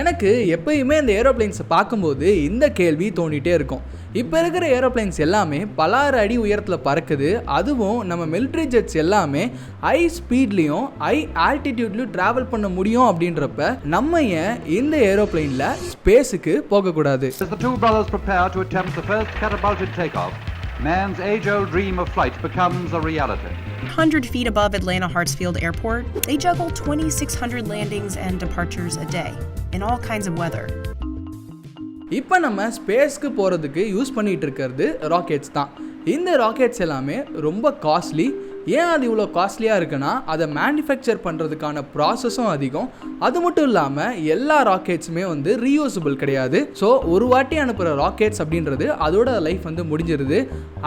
எனக்கு எப்பயுமே இந்த ஏரோப்ளைன்ஸை பார்க்கும்போது இந்த கேள்வி தோண்டிகிட்டே இருக்கும். இப்போ இருக்கிற ஏரோப்ளைன்ஸ் எல்லாமே பலாறு அடி உயரத்தில் பறக்குது. அதுவும் நம்ம மிலிட்ரி ஜெட்ஸ் எல்லாமே ஹை ஸ்பீட்லேயும் ஹை ஆல்டிடியூட்லையும் ட்ராவல் பண்ண முடியும் அப்படின்றப்ப நம்ம ஏன் இந்த ஏரோப்ளைனில் ஸ்பேஸுக்கு போகக்கூடாது? Man's age old dream of flight becomes a reality. 100 feet above Atlanta Hartsfield Airport, they juggle 2,600 landings and departures a day in all kinds of weather. இப்போ நம்ம ஸ்பேஸ்க்கு போகிறதுக்கு யூஸ் பண்ணிகிட்டு இருக்கிறது ராக்கெட்ஸ் தான் இந்த ராக்கெட்ஸ் எல்லாமே ரொம்ப காஸ்ட்லி ஏன் அது இவ்வளோ காஸ்ட்லியாக இருக்குன்னா அதை மேனுஃபேக்சர் பண்ணுறதுக்கான ப்ராசஸும் அதிகம். அது மட்டும் இல்லாமல் எல்லா ராக்கெட்ஸுமே வந்து ரீயூசபிள் கிடையாது. ஸோ ஒரு வாட்டி அனுப்புகிற ராக்கெட்ஸ் அப்படின்றது அதோட லைஃப் வந்து முடிஞ்சிருது.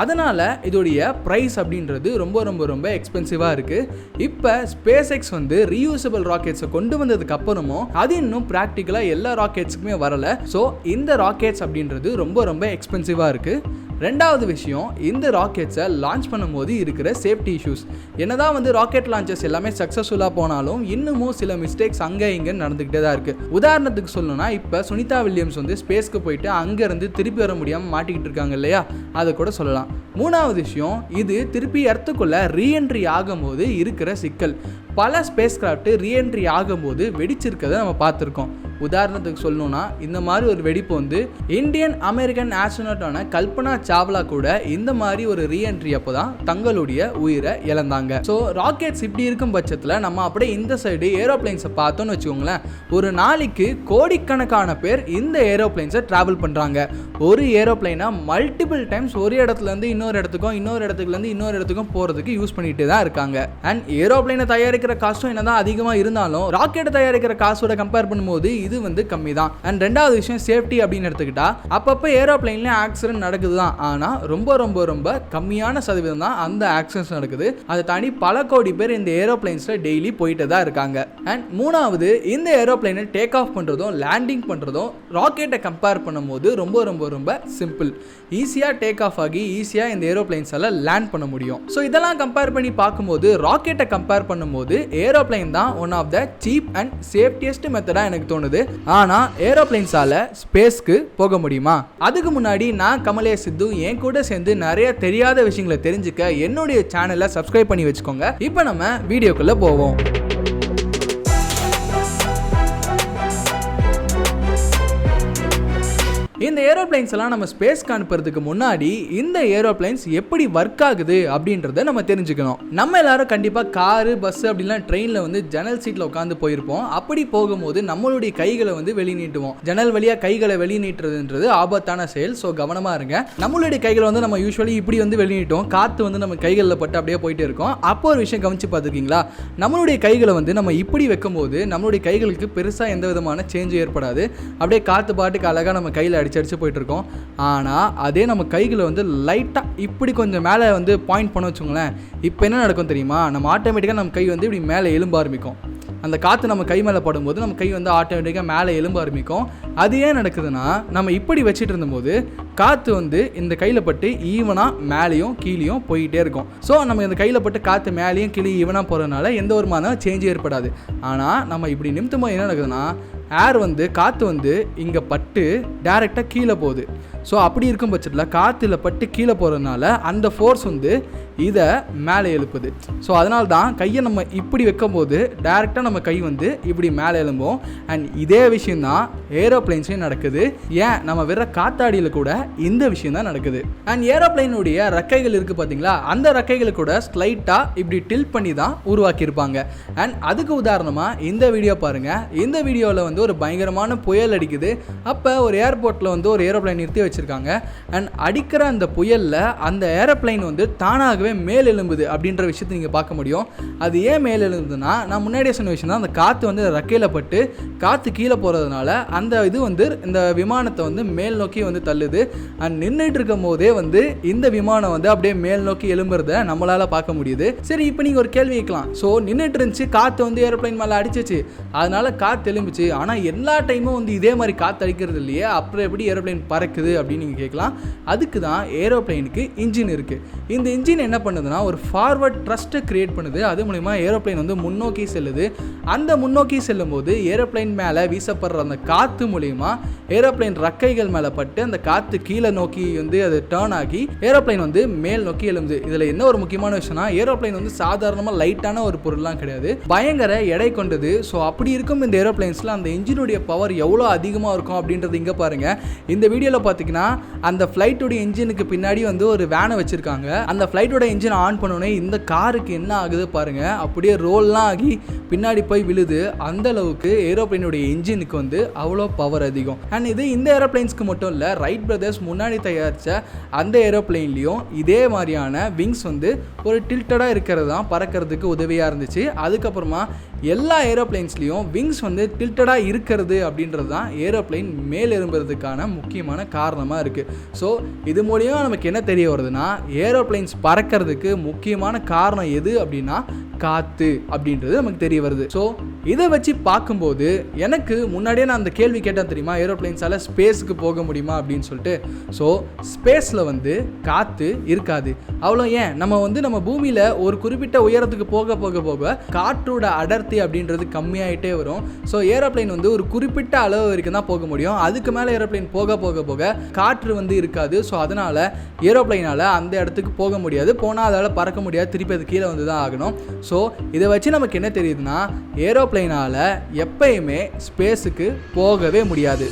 அதனால் இதோடைய ப்ரைஸ் அப்படின்றது ரொம்ப ரொம்ப ரொம்ப எக்ஸ்பென்சிவாக இருக்குது இப்போ ஸ்பேஸ் எக்ஸ் வந்து ரீயூசபிள் ராக்கெட்ஸை கொண்டு வந்ததுக்கு அப்புறமும் அது இன்னும் ப்ராக்டிக்கலாக எல்லா ராக்கெட்ஸுக்குமே வரலை. ஸோ இந்த ராக்கெட்ஸ் அப்படின்றது ரொம்ப ரொம்ப எக்ஸ்பென்சிவாக இருக்குது ரெண்டாவது விஷயம் இந்த ராக்கெட்ஸை லான்ச் பண்ணும்போது இருக்கிற சேஃப்டி இஷ்யூஸ் என்னதான் வந்து ராக்கெட் லான்ச்சஸ் எல்லாமே சக்ஸஸ்ஃபுல்லாக போனாலும் இன்னமும் சில மிஸ்டேக்ஸ் அங்கே இங்கே நடந்துக்கிட்டே தான் இருக்குது உதாரணத்துக்கு சொல்லணும்னா இப்போ சுனிதா வில்லியம்ஸ் வந்து ஸ்பேஸ்க்கு போயிட்டு அங்கேருந்து திருப்பி வர முடியாமல் மாட்டிக்கிட்டு இருக்காங்க இல்லையா? அதை கூட சொல்லலாம். மூணாவது விஷயம் இது திருப்பி எர்த்துக்குள்ளே ரீஎன்ட்ரி ஆகும்போது இருக்கிற சிக்கல். பல ஸ்பேஸ் கிராஃப்ட் ரீஎன்ட்ரி ஆகும்போது வெடிச்சிருக்கதை நம்ம பார்த்துருக்கோம். உதாரணத்துக்கு சொல்லணும்னா இந்த மாதிரி ஒரு வெடிப்பு வந்து இந்தியன் அமெரிக்கன் ஆஸ்ட்ரோனட்டான கல்பனா சாவ்லா கூட இந்த மாதிரி ஒரு ரீஎன்ட்ரி அப்போ தான் தங்களுடைய உயிரை இழந்தாங்க. ஸோ ராக்கெட்ஸ் இப்படி இருக்கும் பட்சத்தில் நம்ம அப்படியே இந்த சைடு ஏரோப்ளைன்ஸை பார்த்தோன்னு வச்சுக்கோங்களேன் ஒரு நாளைக்கு கோடிக்கணக்கான பேர் இந்த ஏரோப்ளைன்ஸை ட்ராவல் பண்ணுறாங்க ஒரு ஏரோப்ளைனை மல்டிபிள் டைம்ஸ் ஒரு இடத்துலேருந்து இன்னொரு இடத்துக்கும் இன்னொரு இடத்துக்குலேருந்து இன்னொரு இடத்துக்கும் போகிறதுக்கு யூஸ் பண்ணிட்டு தான் இருக்காங்க. அண்ட் ஏரோப்ளைனை தயாரிக்கிற காஸ்ட்டும் என்னதான் அதிகமாக இருந்தாலும் ராக்கெட்டை தயாரிக்கிற காசோட கம்பேர் பண்ணும்போது இது வந்து கம்மி தான் அண்ட் ரெண்டாவது விஷயம் சேஃப்டி அப்படின்னு எடுத்துக்கிட்டா அப்பப்போ ஏரோப்ளைன்ல ஆக்சிடென்ட் நடக்குது தான் ஆனால் ரொம்ப ரொம்ப ரொம்ப கம்மியான சதவீதம் தான் அந்த ஆக்சிடென்ட்ஸ் நடக்குது. அதை தாண்டி பல கோடி பேர் இந்த ஏரோப்ளைன்ஸில் டெய்லி போயிட்டு தான் இருக்காங்க. அண்ட் மூணாவது இந்த ஏரோப்ளைனை டேக் ஆஃப் பண்ணுறதும் லேண்டிங் பண்ணுறதும் ராக்கெட்டை கம்பேர் பண்ணும்போது ரொம்ப ரொம்ப ரொம்ப சிம்பிள் ஈஸியாக டேக் ஆஃப் ஆகி ஈஸியாக இந்த ஏரோப்ளைன்ஸ் எல்லாம் லேண்ட் பண்ண முடியும். ஸோ இதெல்லாம் கம்பேர் பண்ணி பார்க்கும்போது ராக்கெட்டை கம்பேர் பண்ணும்போது ஏரோப்ளைன் தான் one of the cheap and safetiest மெத்தடாக எனக்கு தோணுது. ஆனால் ஏரோப்ளைன்ஸால் ஸ்பேஸ்க்கு போக முடியுமா? அதுக்கு முன்னாடி நான் கமலே சித்து என் கூட சேர்ந்து நிறைய தெரியாத விஷயங்களை தெரிஞ்சுக்க என்னுடைய சேனலை சப்ஸ்கிரைப் பண்ணி வச்சுக்கோங்க. இப்போ நம்ம வீடியோக்குள்ளே போவோம். இந்த ஏரோப்ளைன்ஸ் எல்லாம் நம்ம ஸ்பேஸ்க்கு அனுப்புறதுக்கு முன்னாடி இந்த ஏரோப்ளைன்ஸ் எப்படி ஒர்க் ஆகுது அப்படின்றத நம்ம தெரிஞ்சுக்கணும். நம்ம எல்லாரும் கண்டிப்பாக காரு பஸ் அப்படிலாம் ட்ரெயினில் வந்து ஜன்னல் சீட்டில் உட்காந்து போயிருப்போம். அப்படி போகும்போது நம்மளுடைய கைகளை வந்து வெளி நீட்டுவோம் ஜன்னல் வழியாக கைகளை வெளி நீட்டுறதுன்றது ஆபத்தான செயல் ஸோ கவனமாக இருங்க. நம்மளுடைய கைகளை வந்து நம்ம யூஸ்வலி இப்படி வந்து வெளி காற்று வந்து நம்ம கைகளில் பட்டு அப்படியே போயிட்டு இருக்கோம். அப்போ ஒரு விஷயம் கவனிச்சு பார்த்துருக்கீங்களா? நம்மளுடைய கைகளை வந்து நம்ம இப்படி வைக்கும்போது நம்மளுடைய கைகளுக்கு பெருசாக எந்த விதமான சேஞ்சும் ஏற்படாது. அப்படியே காற்று பாட்டுக்கு அழகாக நம்ம கையில் அடிச்சு அடிச்சு போயிட்டுருக்கோம். ஆனால் அதே நம்ம கைகளை வந்து லைட்டாக இப்படி கொஞ்சம் மேலே வந்து பாயிண்ட் பண்ண வச்சுங்களேன் இப்போ என்ன நடக்கும் தெரியுமா? நம்ம ஆட்டோமேட்டிக்காக நம்ம கை வந்து இப்படி மேலே எலும்ப ஆரம்பிக்கும். அந்த காற்று நம்ம கை மேலே படும்போது நம்ம கை வந்து ஆட்டோமேட்டிக்காக மேலே எலும்ப ஆரம்பிக்கும். அது ஏன் நடக்குதுன்னா நம்ம இப்படி வச்சுட்டு இருந்தபோது காற்று வந்து இந்த கையில் பட்டு ஈவனாக மேலேயும் கீழேயும் போயிட்டே இருக்கும். ஸோ நம்ம இந்த கையில் பட்டு காற்று மேலேயும் கீழே ஈவனாக போகிறதுனால எந்த ஒரு மாதிரி சேஞ்சும் ஏற்படாது. ஆனால் நம்ம இப்படி நிமித்தமாக என்ன நடக்குதுன்னா ஏர் வந்து காற்று வந்து இங்கே பட்டு டேரெக்டாக கீழே போகுது. ஸோ அப்படி இருக்கும் பட்சத்தில் காற்றுல பட்டு கீழே போகிறதுனால அந்த ஃபோர்ஸ் வந்து இதை மேலே எழுப்புது. ஸோ அதனால தான் கையை நம்ம இப்படி வைக்கும் போது டேரெக்டாக நம்ம கை வந்து இப்படி மேலே எழும்பும். அண்ட் இதே விஷயந்தான் ஏரோப்ளைன்ஸ்லையும் நடக்குது. ஏன்? நம்ம விடுற காத்தாடியில் கூட இந்த விஷயம் தான் நடக்குது. அண்ட் ஏரோப்ளைனுடைய ரெக்கைகள் இருக்குது பார்த்தீங்களா அந்த ரெக்கைகளை கூட ஸ்லைட்டாக இப்படி டில் பண்ணி தான் உருவாக்கியிருப்பாங்க. அண்ட் அதுக்கு உதாரணமாக இந்த வீடியோ பாருங்கள் இந்த வீடியோவில் வந்து ஒரு பயங்கரமான புயல் அடிக்குது. அப்போ ஒரு ஏர்போர்ட்டில் வந்து ஒரு ஏரோப்ளைன் நிறுத்தி வச்சு வச்சுருக்காங்க. அண்ட் அடிக்கிற அந்த புயலில் அந்த ஏரோப்ளைன் வந்து தானாகவே மேல் அப்படின்ற விஷயத்தை நீங்கள் பார்க்க முடியும். அது ஏன் மேல் எழும்புதுன்னா நான் முன்னாடியே சொன்ன விஷயம் தான் அந்த காற்று வந்து ரெக்கையில் பட்டு காற்று கீழே போகிறதுனால அந்த இது வந்து இந்த விமானத்தை வந்து மேல் நோக்கி வந்து தள்ளுது. அண்ட் நின்றுட்டு இருக்கும் போதே வந்து இந்த விமானம் வந்து அப்படியே மேல் நோக்கி எழும்புறத நம்மளால் பார்க்க முடியுது. சரி இப்போ நீங்கள் ஒரு கேள்வி கேட்கலாம். ஸோ நின்றுட்டு இருந்துச்சு காற்று வந்து ஏரோப்ளைன் மேலே அடிச்சிச்சு. அதனால காற்று எழும்புச்சு. ஆனால் எல்லா டைமும் வந்து இதே மாதிரி காற்று அடிக்கிறது இல்லையே. அப்புறம் எப்படி ஏரோப்ளேன் பறக்குது அப்படின்னு நீங்கள் கேட்கலாம். அதுக்கு தான் ஏரோப்ளேனுக்கு இன்ஜின் இருக்குது இந்த இன்ஜின் என்ன பண்ணுதுன்னா ஒரு ஃபார்வர்ட் ட்ரஸ்ட்டை கிரியேட் பண்ணுது. அது மூலிமா ஏரோப்ளேன் வந்து முன்னோக்கி செல்லுது. அந்த முன்னோக்கி செல்லும்போது ஏரோப்ளேன் மேலே வீசப்படுற அந்த காற்று மூலிமா ஏரோப்ளேன் ரக்கைகள் மேலே பட்டு அந்த காற்று கீழே நோக்கி வந்து அது டேர்ன் ஆகி ஏரோப்ளேன் வந்து மேல் நோக்கி எழும்புது. இதில் என்ன ஒரு முக்கியமான விஷயம்னா ஏரோப்ளேன் வந்து சாதாரணமாக லைட்டான ஒரு பொருள்லாம் கிடையாது. பயங்கர எடை கொண்டது. ஸோ அப்படி இருக்கும் இந்த ஏரோப்ளைன்ஸில் அந்த இன்ஜினுடைய பவர் எவ்வளோ அதிகமாக இருக்கும் அப்படின்றது இங்கே பாருங்கள் இந்த வீடியோவில் பார்த்தீங்கன்னா அந்த ஃப்ளைட்டுடைய இன்ஜினுக்கு பின்னாடி வந்து ஒரு வேனை வச்சுருக்காங்க. அந்த ஃப்ளைட்டோட இன்ஜின் ஆன் பண்ணோடனே இந்த காருக்கு என்ன ஆகுது பாருங்கள் அப்படியே ரோல்லாம் ஆகி பின்னாடி போய் விழுது. அந்த அளவுக்கு ஏரோப்ளைனுடைய இன்ஜினுக்கு வந்து அவ்வளோ பவர் அதிகம். அண்ட் இது இந்த ஏரோப்ளைன்ஸ்க்கு மட்டும் இல்லை ரைட் பிரதர்ஸ் முன்னாடி தயாரித்த அந்த ஏரோப்ளைன்லேயும் இதே மாதிரியான விங்ஸ் வந்து ஒரு டில்ட்டடாக இருக்கிறது தான் பறக்கிறதுக்கு உதவியாக இருந்துச்சு. அதுக்கப்புறமா எல்லா ஏரோப்ளைன்ஸ்லேயும் விங்ஸ் வந்து டில்ட்டடாக இருக்கிறது அப்படின்றது தான் ஏரோப்ளைன் மேல் முக்கியமான முக்கியமான காரணமாக இருக்குது ஸோ இது மூலியம் நமக்கு என்ன தெரிய வருதுன்னா ஏரோப்ளைன்ஸ் பறக்கிறதுக்கு முக்கியமான காரணம் எது அப்படின்னா காற்று அப்படின்றது நமக்கு தெரிய வருது. ஸோ இதை வச்சு பார்க்கும்போது எனக்கு முன்னாடியே நான் அந்த கேள்வி கேட்டேன் தெரியுமா? ஏரோப்ளைன்ஸால் ஸ்பேஸுக்கு போக முடியுமா அப்படின்னு சொல்லிட்டு. ஸோ ஸ்பேஸில் வந்து காற்று இருக்காது. அவ்வளோ ஏன்? நம்ம வந்து நம்ம பூமியில் ஒரு குறிப்பிட்ட உயரத்துக்கு போக போக போக காற்றோட அடர்த்தி அப்படின்றது கம்மியாயிட்டே வரும். ஸோ ஏரோப்ளைன் வந்து ஒரு குறிப்பிட்ட அளவு வரைக்கும் தான் போக முடியும். அதுக்கு மேலே ஏரோப்ளைன் போக போக போக காற்று வந்து இருக்காது. ஸோ அதனால் ஏரோப்ளைனால் அந்த இடத்துக்கு போக முடியாது. போனால் அதால் பறக்க முடியாது. திருப்பி அது கீழே வந்து தான் ஆகணும். ஸோ இதை வச்சு நமக்கு என்ன தெரியுதுன்னா ஏரோப்ளைனால் எப்பயுமே ஸ்பேஸுக்கு போகவே முடியாது.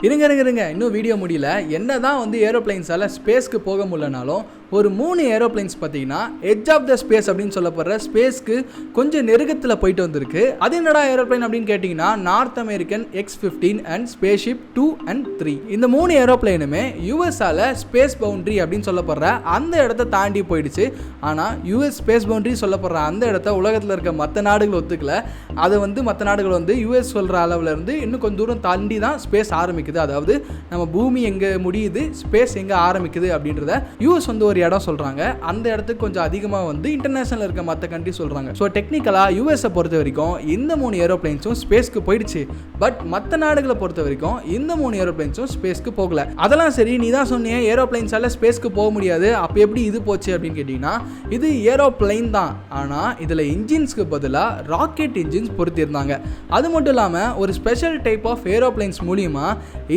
இருங்க இருங்க இருங்க. இன்னும் வீடியோ முடியல. என்ன தான் வந்து ஏரோப்ளைன்ஸால் ஸ்பேஸ்க்கு போக முடியலனாலும் ஒரு மூணு ஏரோப்ளைன்ஸ் பார்த்தீங்கன்னா எட்ஜ் ஆஃப் த ஸ்பேஸ் அப்படின்னு சொல்லப்படுற ஸ்பேஸ்க்கு கொஞ்சம் நெருக்கத்தில் போயிட்டு வந்திருக்கு. அது என்னடா ஏரோப்ளைன் அப்படின்னு கேட்டிங்கன்னா North American X fifteen and spaceship two and three இந்த மூணு ஏரோப்ளைனுமே யூஎஸ்ஆல ஸ்பேஸ் பவுண்ட்ரி அப்படின்னு சொல்லப்படுற அந்த இடத்த தாண்டி போயிடுச்சு. ஆனால் யூஎஸ் ஸ்பேஸ் பவுண்ட்ரி சொல்லப்படுற அந்த இடத்த உலகத்தில் இருக்க மற்ற நாடுகள் ஒத்துக்கல. அதை வந்து மற்ற நாடுகள் வந்து யூஎஸ் சொல்கிற அளவில் இருந்து இன்னும் கொஞ்சம் தூரம் தாண்டி தான் ஸ்பேஸ் ஆரம்பிக்குது. அதாவது நம்ம பூமி எங்கே முடியுது ஸ்பேஸ் எங்கே ஆரம்பிக்குது அப்படின்றத யூஎஸ் வந்து ஒரு இடம் சொல்கிறாங்க அந்த இடத்துக்கு கொஞ்சம் அதிகமாக வந்து இன்டர்நேஷனல் இருக்க மற்ற கண்ட்ரி சொல்கிறாங்க ஸோ டெக்னிக்கலாக யூஎஸை பொறுத்த வரைக்கும் இந்த மூணு ஏரோப்ளைன்ஸும் ஸ்பேஸ்க்கு போயிடுச்சு. பட் மற்ற நாடுகளை பொறுத்த வரைக்கும் இந்த மூணு ஏரோப்ளைன்ஸும் ஸ்பேஸ்க்கு போகல. அதெல்லாம் சரி நீ தான் சொன்னியே ஏரோப்ளைன்ஸால் ஸ்பேஸ்க்கு போக முடியாது. அப்போ எப்படி இது போச்சு அப்படின்னு கேட்டிங்கன்னா இது ஏரோப்ளைன் தான். ஆனால் இதில் இன்ஜின்ஸ்க்கு பதிலாக ராக்கெட் இன்ஜின்ஸ் பொருத்தியிருந்தாங்க. அது மட்டும் இல்லாமல் ஒரு ஸ்பெஷல் டைப் ஆஃப் ஏரோப்ளைன்ஸ் மூலிமா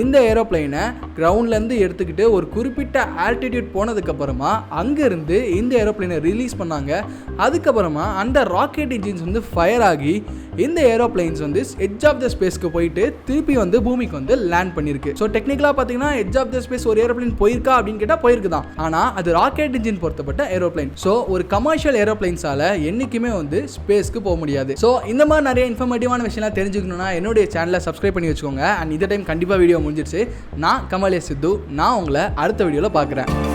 இந்த ஏரோப்ளைனை கிரவுண்ட்லேருந்து எடுத்துக்கிட்டு ஒரு குறிப்பிட்ட ஆல்டிடியூட் போனதுக்கப்புறமா அங்கேருந்து இந்த ஏரோப்ளைனை ரிலீஸ் பண்ணாங்க. அதுக்கப்புறமா அந்த ராக்கெட் இன்ஜின்ஸ் வந்து ஃபயர் ஆகி இந்த ஏரோப்ளைன்ஸ் வந்து எட்ஜ் ஆஃப் த ஸ்பேஸ்க்கு போயிட்டு திருப்பி வந்து பூமிக்கு வந்து லேண்ட் பண்ணியிருக்கு. ஸோ டெக்னிக்கலாக பார்த்தீங்கன்னா எட்ஜ் ஆஃப் த ஸ்பேஸ் ஒரு ஏரோப்ளைன் போயிருக்கா அப்படின்னு கேட்டால் போயிருக்கு தான் ஆனால் அது ராக்கெட் இன்ஜின் பொருத்தப்பட்ட ஏரோப்ளைன் ஸோ ஒரு கமர்ஷியல் ஏரோப்ளைன்ஸால் என்றைக்குமே வந்து ஸ்பேஸ்க்கு போக முடியாது. ஸோ இந்த மாதிரி நிறைய இன்ஃபர்மேட்டிவான விஷயம்லாம் தெரிஞ்சுக்கணும்னா என்னுடைய சேனலை சப்ஸ்கிரைப் பண்ணி வச்சுக்கோங்க. அண்ட் இந்த டைம் கண்டிப்பாக வீடியோ முடிஞ்சிடுச்சு நான் கமலே சித்து. நான் உங்களை அடுத்த வீடியோவில் பார்க்குறேன்.